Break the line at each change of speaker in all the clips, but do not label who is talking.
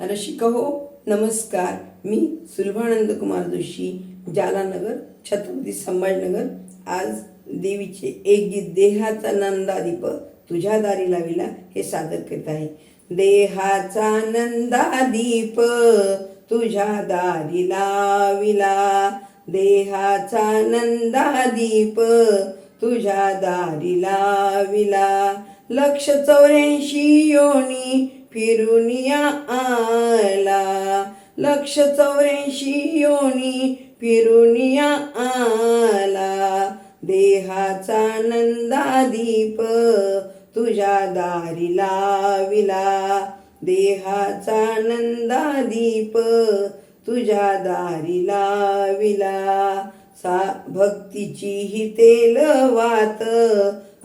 रसिक हो नमस्कार. मी सुलभानंद कुमार जोशी जालानगर छत्रपती संभाजीनगर. आज देवीचे एक गीत देहाचा नंदादीप तुझ्या दारी लाविला हे सादर करीत आहे. देहाचा नंदादीप तुझ्या दारी लाविला. देहाचा नंदादीप तुझ्या दारी लाविला. लक्ष चौऱ्याऐंशी योनी फिरून आला. लक्ष चौऱ्याऐंशी योनी फिरून आला. देहाचा नंदादीप तुझ्या दारी लाविला. देहाचा नंदादीप तुझ्या दारी लाविला. सा भक्तीची ही तेल वात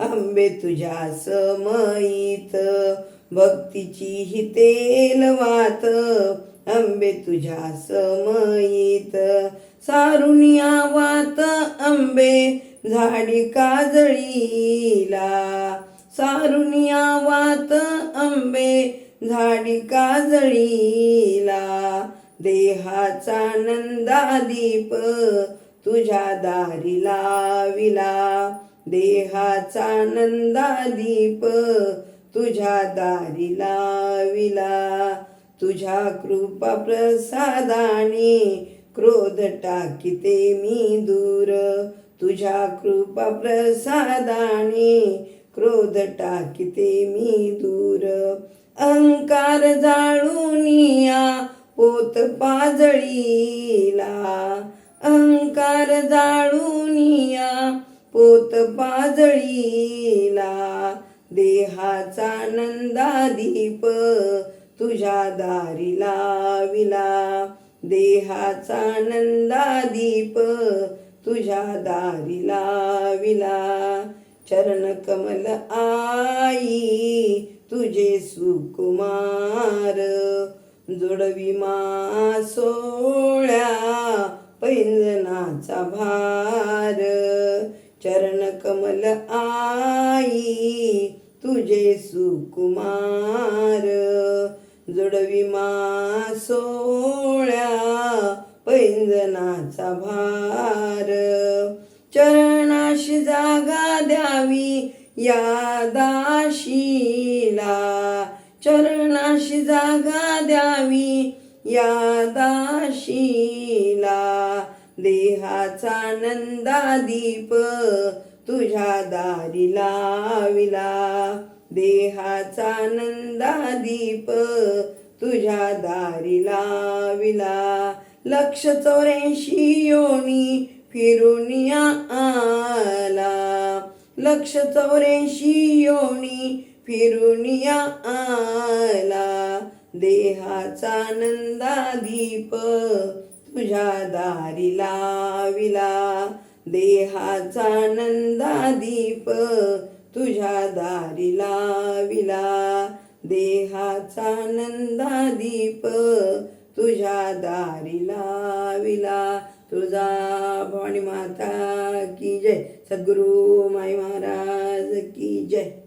आंबे तुझ्या समयीत भक्तीची ही वात आंबे तुझ्या समयीत सारुनिया वात आंबे झाडी काजळीला. सारुनिया वात आंबे झाडी काजळीला. देहाचा नंदादीप तुझ्या दारी लाविला. देहाचा नंदादीप तुझ्या दारी लाविला. तुझ्या कृपा प्रसादाने क्रोध टाकिते मी दूर. तुझ्या कृपा प्रसादाने क्रोध टाकिते मी दूर. अहंकार जाळूनिया पोत पाजळीला. अहंकार जाळूनिया पोत पाजळीला. देहाचा नंदादीप तुझ्या दारी लाविला देहाचा नंदादीप तुझ्या दारी लाविला चरण कमल आई तुझे सुकुमार. जोडवी मा सोळ्या पैंजनाचा भार. चरण कमल आई तुझे सुकुमार जोडवी मा सोळ्या पैंजनाचा भार. चरणाशी जागा द्यावी या दाशीला चरणाशी जागा द्यावी या दाशीला देहाचा नंदादीप तुझ्या दारी लाविला. देहाचा नंदादीप तुझ्या दारी लाविला. लक्ष चौऱ्याऐंशी योनी फिरून आला. लक्ष चौऱ्याऐंशी योनी फिरून आला. देहाचा नंदादीप तुझ्या दारी लाविला. देहाचा नंदादीप तुझ्या दारी लाविला देहाचा नंदादीप तुझ्या दारी लाविला तुझा भवानी माता की जय. सद्गुरु माई महाराज की जय.